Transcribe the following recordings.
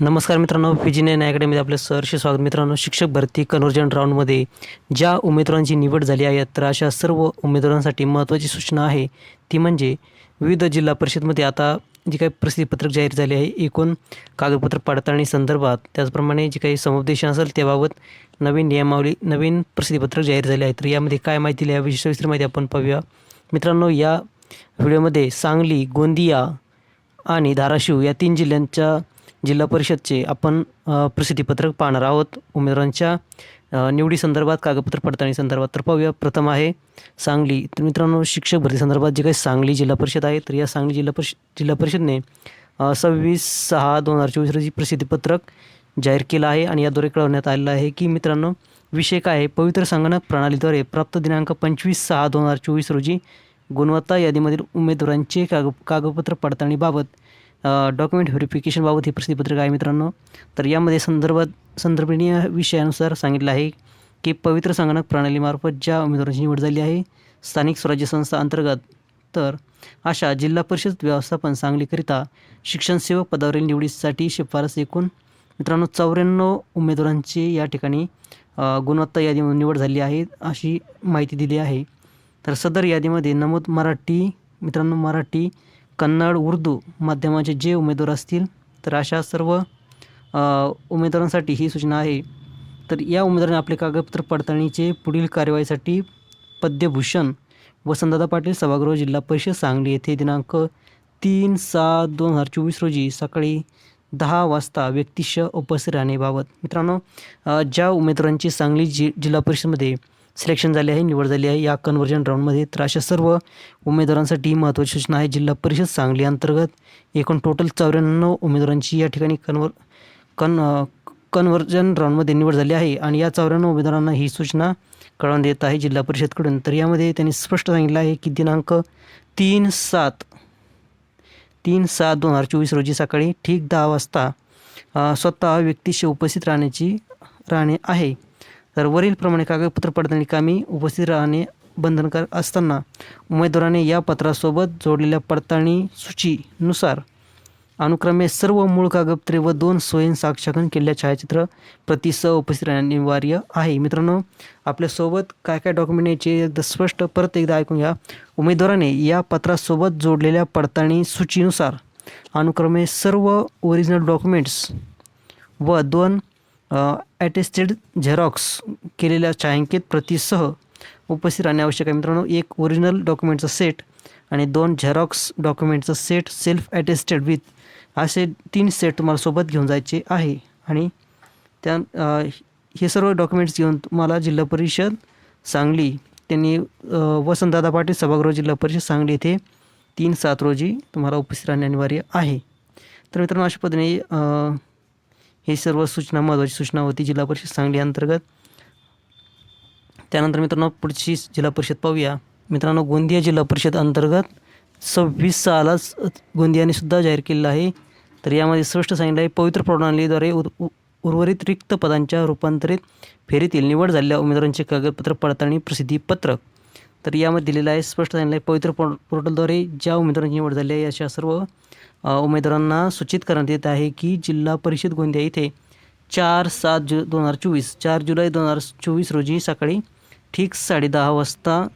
नमस्कार मित्रांनो P G nine अकॅडमीमध्ये आपलं सहर्ष स्वागत. मित्रांनो शिक्षक भरती कन्वर्जन राऊंडमध्ये ज्या उमेदवारांची निवड झाली आहे तर अशा सर्व उमेदवारांसाठी महत्त्वाची सूचना आहे. ती म्हणजे विविध जिल्हा परिषदमध्ये आता जी काही प्रसिद्धीपत्रक जाहीर झाले आहे एकूण कागदपत्र पडताळणी संदर्भात. त्याचप्रमाणे जी काही समुपदेशन असेल त्याबाबत नवीन नियमावली नवीन प्रसिद्धीपत्रक जाहीर झाले आहे. तर यामध्ये काय माहिती दिली आहे याविषयी सविस्तर माहिती आपण पाहूया. मित्रांनो या व्हिडिओमध्ये सांगली गोंदिया आणि धाराशिव या तीन जिल्ह्यांच्या जिल्हा परिषदचे आपण प्रसिद्धीपत्रक पाहणार आहोत. उमेदवारांच्या निवडीसंदर्भात कागदपत्र पडताळणी संदर्भात तर पाहूया. प्रथम आहे सांगली. तर मित्रांनो शिक्षक भरती संदर्भात जे काही सांगली जिल्हा परिषद आहे तर या सांगली जिल्हा परिषद जिल्हा परिषदने सव्वीस सहा दोन हजार चोवीस रोजी प्रसिद्धीपत्रक जाहीर केलं आहे आणि याद्वारे कळवण्यात आलेलं आहे की मित्रांनो विषय काय आहे? पवित्र संगणक प्रणालीद्वारे प्राप्त दिनांक पंचवीस सहा दोन हजार चोवीस रोजी गुणवत्ता यादीमधील उमेदवारांचे काग कागदपत्र पडताळणीबाबत डॉक्युमेंट व्हेरिफिकेशनबाबत हे प्रसिद्धीपत्रक आहे मित्रांनो. तर यामध्ये संदर्भात संदर्भनीय विषयानुसार सांगितलं आहे की पवित्र संगणक प्रणालीमार्फत ज्या उमेदवारांची निवड झाली आहे स्थानिक स्वराज्य संस्था अंतर्गत तर अशा जिल्हा परिषद व्यवस्थापन सांगलीकरिता शिक्षणसेवक पदावरील निवडीसाठी शिफारस एकूण मित्रांनो चौऱ्याण्णव उमेदवारांची या ठिकाणी गुणवत्ता यादीमधून निवड झाली आहे अशी माहिती दिली आहे. तर सदर यादीमध्ये नमूद मराठी मित्रांनो मराठी कन्नड उर्दू माध्यमाचे जे उमेदवार असतील तर अशा सर्व उमेदवारांसाठी ही सूचना आहे. तर या उमेदवारांनी आपले कागदपत्र पडताळणीचे पुढील कार्यवाहीसाठी पद्यभूषण वसंतदादा पाटील सभागृह जिल्हा परिषद सांगली येथे दिनांक तीन सात दोन हजार चोवीस रोजी सकाळी दहा वाजता व्यक्तिशः उपस्थित राहण्याबाबत. मित्रांनो ज्या उमेदवारांची सांगली जि जिल्हा परिषदमध्ये सिलेक्शन झाले आहे निवड झाली आहे. या कन्वर्जन राऊंडमध्ये तर अशा सर्व उमेदवारांसाठी महत्त्वाची सूचना आहे. जिल्हा परिषद सांगली अंतर्गत एकूण टोटल चौऱ्याण्णव उमेदवारांची या ठिकाणी कन्वर कन कन्वर्जन राऊंडमध्ये निवड झाली आहे. आणि या चौऱ्याण्णव उमेदवारांना ही सूचना कळवून देत आहे जिल्हा परिषदकडून. तर यामध्ये त्यांनी स्पष्ट सांगितलं आहे की दिनांक तीन सात तीन सात दोन हजार चोवीस रोजी सकाळी ठीक दहा वाजता स्वतः व्यक्तीशी उपस्थित राहण्याची राहणे आहे. तर वरीलप्रमाणे कागदपत्र पडताळणी कामी उपस्थित राहणे बंधनकारक असताना उमेदवाराने या पत्रासोबत जोडलेल्या पडताळणी सूचीनुसार अनुक्रमे सर्व मूळ कागदपत्रे व दोन स्वयं केलेल्या छायाचित्र प्रतिसह उपस्थित राहणे अनिवार्य आहे. मित्रांनो आपल्यासोबत काय काय डॉक्युमेंट याचे एकदा स्पष्ट परत एकदा ऐकून घ्या. उमेदवाराने या पत्रासोबत जोडलेल्या पडताळणी सूचीनुसार अनुक्रमे सर्व ओरिजिनल डॉक्युमेंट्स व दोन ॲटेस्टेड झेरॉक्स केलेल्या छायांकित प्रतीसह उपस्थित राहणे आवश्यक आहे. मित्रांनो एक ओरिजिनल डॉक्युमेंटचा सेट आणि दोन झेरॉक्स डॉक्युमेंटचा सेट सेल्फ ॲटेस्टेड विथ असे तीन सेट तुम्हाला सोबत घेऊन जायचे आहे. आणि त्या हे सर्व डॉक्युमेंट्स घेऊन तुम्हाला जिल्हा परिषद सांगली त्यांनी वसंतदादा पाटील सभागृह जिल्हा परिषद सांगली येथे तीन सात रोजी तुम्हाला उपस्थित राहणे अनिवार्य आहे. तर मित्रांनो अशा पद्धतीने हे सर्व सूचना महत्त्वाची सूचना होती जिल्हा परिषद सांगली अंतर्गत. त्यानंतर मित्रांनो पुढची जिल्हा परिषद पाहूया. मित्रांनो गोंदिया जिल्हा परिषद अंतर्गत सव्वीस सहालाच गोंदियाने सुद्धा जाहीर केलेला आहे. तर यामध्ये स्पष्ट सांगितलं आहे पवित्र प्रणालीद्वारे उर उ- उर्वरित रिक्त पदांच्या रूपांतरित फेरीतील निवड झालेल्या उमेदवारांचे कागदपत्र पडताळणी प्रसिद्धी पत्रक तर यामध्ये दिलेलं आहे स्पष्ट सांगितलं आहे पवित्र पो पोर्टलद्वारे ज्या उमेदवारांची निवड झाली आहे अशा सर्व उमेदवारांना सूचित करण्यात येत आहे की जिल्हा परिषद गोंदिया इथे चार सात जु दोन हजार चोवीस चार जुलै दोन हजार चोवीस रोजी सकाळी ठीक साडेदहा वाजता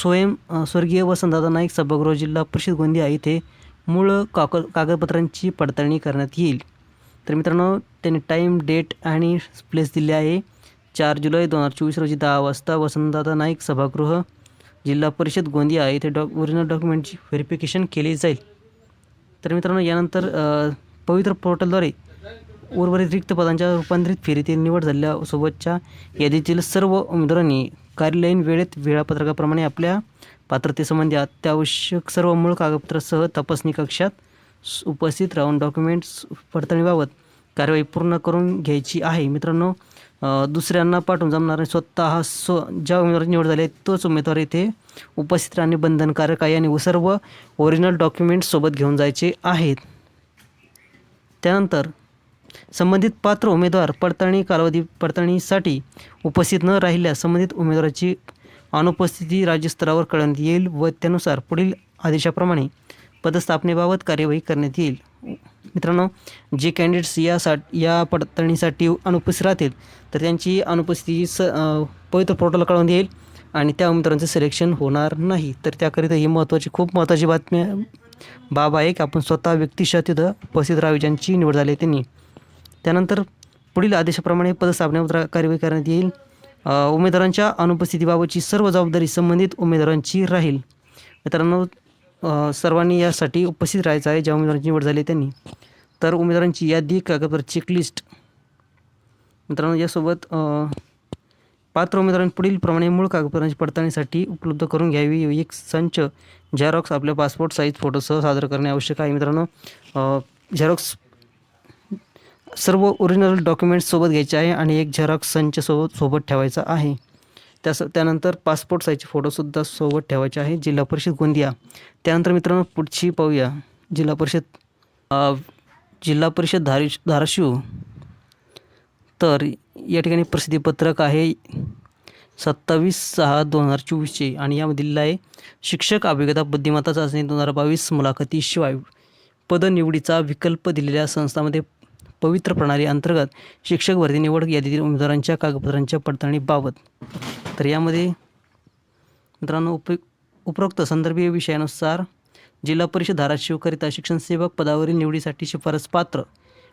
स्वयं स्वर्गीय वसंतदादा नाईक सभागृह जिल्हा परिषद गोंदिया इथे मूळ काक कागदपत्रांची पडताळणी करण्यात येईल. तर मित्रांनो त्यांनी टाईम डेट आणि प्लेस दिले आहे. चार जुलै दोन हजार चोवीस रोजी दहा वाजता वसंतदादा नाईक सभागृह जिल्हा परिषद गोंदिया येथे डॉ ओरिजिनल डॉक्युमेंटची व्हेरिफिकेशन केली जाईल. तर मित्रांनो यानंतर पवित्र पोर्टलद्वारे उर्वरित रिक्त पदांच्या रूपांतरित फेरीतील निवड झालेल्या सोबतच्या यादीतील सर्व उमेदवारांनी कार्यालयीन वेळेत वेळापत्रकाप्रमाणे आपल्या पात्रतेसंबंधी अत्यावश्यक सर्व मूळ कागदपत्रासह तपासणी कक्षात उपस्थित राहून डॉक्युमेंट्स पडताळणीबाबत कारवाई पूर्ण करून घ्यायची आहे. मित्रांनो दुसऱ्यांना पाठवून जमणार नाही. स्वतः स्व ज्या उमेदवाराची निवड झाली आहे तोच उमेदवार इथे उपस्थित राहणे बंधनकारक आहे आणि सर्व ओरिजिनल डॉक्युमेंट्स सोबत घेऊन जायचे आहेत. त्यानंतर संबंधित पात्र उमेदवार पडताळणी कालावधी पडताळणीसाठी उपस्थित न राहिल्यास संबंधित उमेदवाराची अनुपस्थिती राज्यस्तरावर कळवण्यात येईल व त्यानुसार पुढील आदेशाप्रमाणे पदस्थापनेबाबत कार्यवाही करण्यात येईल. मित्रांनो जे कॅन्डिडेट्स या सा या पडताळणीसाठी अनुपस्थित राहतील तर त्यांची अनुपस्थिती स पवित्र पोर्टल कळवून येईल आणि त्या उमेदवारांचं सिलेक्शन होणार नाही. तर त्याकरिता ही महत्त्वाची खूप महत्त्वाची बातमी बाब आहे की आपण स्वतः व्यक्तिशः तिथं उपस्थित राहावी ज्यांची निवड झाली आहे त्यांनी. त्यानंतर पुढील आदेशाप्रमाणे पदस्थापनेवर कार्यवाही करण्यात येईल. उमेदवारांच्या अनुपस्थितीबाबतची सर्व जबाबदारी संबंधित उमेदवारांची राहील. मित्रांनो सर्वांनी यासाठी उपस्थित राहायचं आहे ज्या उमेदवारांची निवड झाली त्यांनी. तर उमेदवारांची यादी कागदपत्र चेकलिस्ट मित्रांनो यासोबत पात्र उमेदवारांनी पुढील प्रमाणे मूळ कागदपत्रांची पडताळणीसाठी उपलब्ध करून घ्यावी. एक संच झेरॉक्स आपल्या पासपोर्ट साईज फोटोसह सादर करणे आवश्यक आहे. मित्रांनो झेरॉक्स सर्व ओरिजिनल डॉक्युमेंट्स सोबत घ्यायचे आहे आणि एक झेरॉक्स संच सोबत सोबत ठेवायचा आहे. त्यास त्यानंतर पासपोर्ट साईजचे फोटोसुद्धा सोबत ठेवायचे आहे. जिल्हा परिषद गोंदिया. त्यानंतर मित्रांनो पुढची पाहूया. जिल्हा परिषद जिल्हा परिषद धारी धाराशिव. तर या ठिकाणी प्रसिद्धीपत्रक आहे सत्तावीस सहा दोन हजार चोवीसचे. आणि यामध्ये दिलेलं आहे शिक्षक अभिज्ञता बुद्धिमत्ता चाचणी दोन हजार बावीस मुलाखतीशिवाय पदनिवडीचा विकल्प दिलेल्या संस्थांमध्ये पवित्र प्रणाली अंतर्गत शिक्षक भरती निवड यादीतील उमेदवारांच्या कागदपत्रांच्या पडताळणीबाबत तर यामध्ये मित्रांनो उप उपरोक्त संदर्भीय विषयानुसार जिल्हा परिषद धाराशिवकरिता शिक्षण सेवक पदावरील निवडीसाठी शिफारस पात्र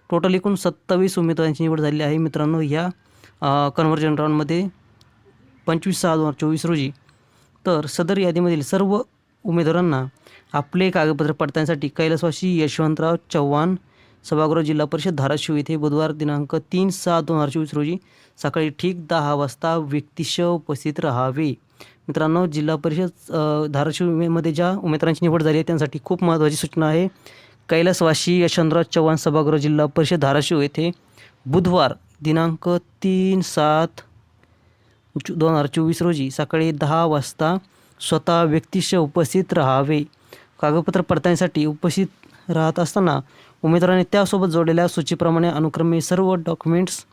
टोटल एकूण सत्तावीस उमेदवारांची निवड झालेली आहे. मित्रांनो या कन्व्हर्जन राऊंडमध्ये पंचवीस सहा दोन हजार चोवीस रोजी तर सदर यादीमधील सर्व उमेदवारांना आपले कागदपत्र पडताळण्यासाठी कैलासवासी यशवंतराव चव्हाण सभागृह जिल्हा परिषद धाराशिव येथे बुधवार दिनांक तीन सहा दोन हजार चोवीस रोजी सकाळी ठीक दहा वाजता व्यक्तिशः उपस्थित राहावे. मित्रांनो जिल्हा परिषद धाराशिवमध्ये ज्या उमेदवारांची निवड झाली आहे त्यांसाठी खूप महत्त्वाची सूचना आहे. कैलासवासी यशवंतराव चव्हाण सभागृह जिल्हा परिषद धाराशिव येथे बुधवार दिनांक तीन सात दोन हजार चोवीस रोजी सकाळी दहा वाजता स्वतः व्यक्तिशः उपस्थित राहावे. कागदपत्र पडताळणीसाठी उपस्थित राहत असताना उमेदवाराने त्यासोबत जोडलेल्या सूचीप्रमाणे अनुक्रमे सर्व डॉक्युमेंट्स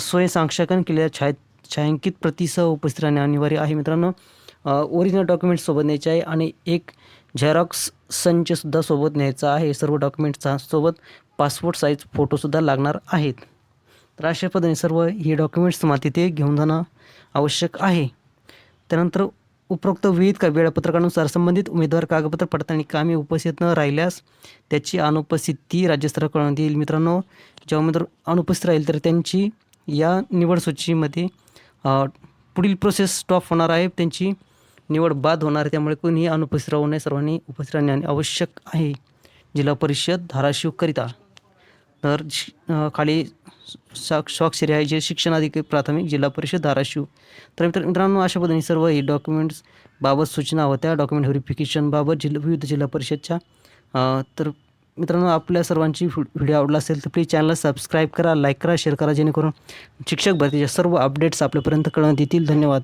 स्वयंसाक्षांकन केलेल्या छाय छायांकित प्रतीसह उपस्थित राहणे अनिवार्य आहे. मित्रांनो ओरिजिनल डॉक्युमेंट्स सोबत न्यायचे आहे आणि एक झेरॉक्स संचसुद्धा सोबत न्यायचा आहे. सर्व डॉक्युमेंट्सचा सोबत पासपोर्ट साईज फोटोसुद्धा लागणार आहेत. तर अशा पद्धतीने सर्व हे डॉक्युमेंट्स तुम्हाला तिथे घेऊन जाणं आवश्यक आहे. त्यानंतर उपरोक्त विविध का वेळापत्रकानुसार संबंधित उमेदवार कागदपत्र पडताळणी कामी उपस्थित न राहिल्यास त्याची अनुपस्थिती राज्यस्तरावर कळवण्यात येईल मित्रांनो जेव्हा उमेदवार अनुपस्थित राहील तर त्यांची या निवड सूचीमध्ये पुढील प्रोसेस स्टॉप होणार आहे. त्यांची निवड बाद होणार आहे. त्यामुळे कोणीही अनुपस्थित राहू नये. सर्वांनी उपस्थित राहणे आवश्यक आहे. जिल्हा परिषद धाराशिवकरिता तर खाली साक्ष स्वाक्षरी आहे जे शिक्षणाधिकारी प्राथमिक जिल्हा परिषद धाराशिव. तर मित्र मित्रांनो अशा पद्धतीने सर्व ही डॉक्युमेंट्स बाबत सूचना होत्या. डॉक्युमेंट व्हेरिफिकेशनबाबत जिल्हा विविध जिल्हा परिषदच्या. तर मित्रांनो आपल्या सर्वांची व्हि- व्हिडिओ आवडला असेल तर प्लीज चॅनलला सबस्क्राईब करा लाईक करा शेअर करा जेणेकरून शिक्षक भरतीच्या सर्व अपडेट्स आपल्यापर्यंत कळवण्यात येतील. धन्यवाद.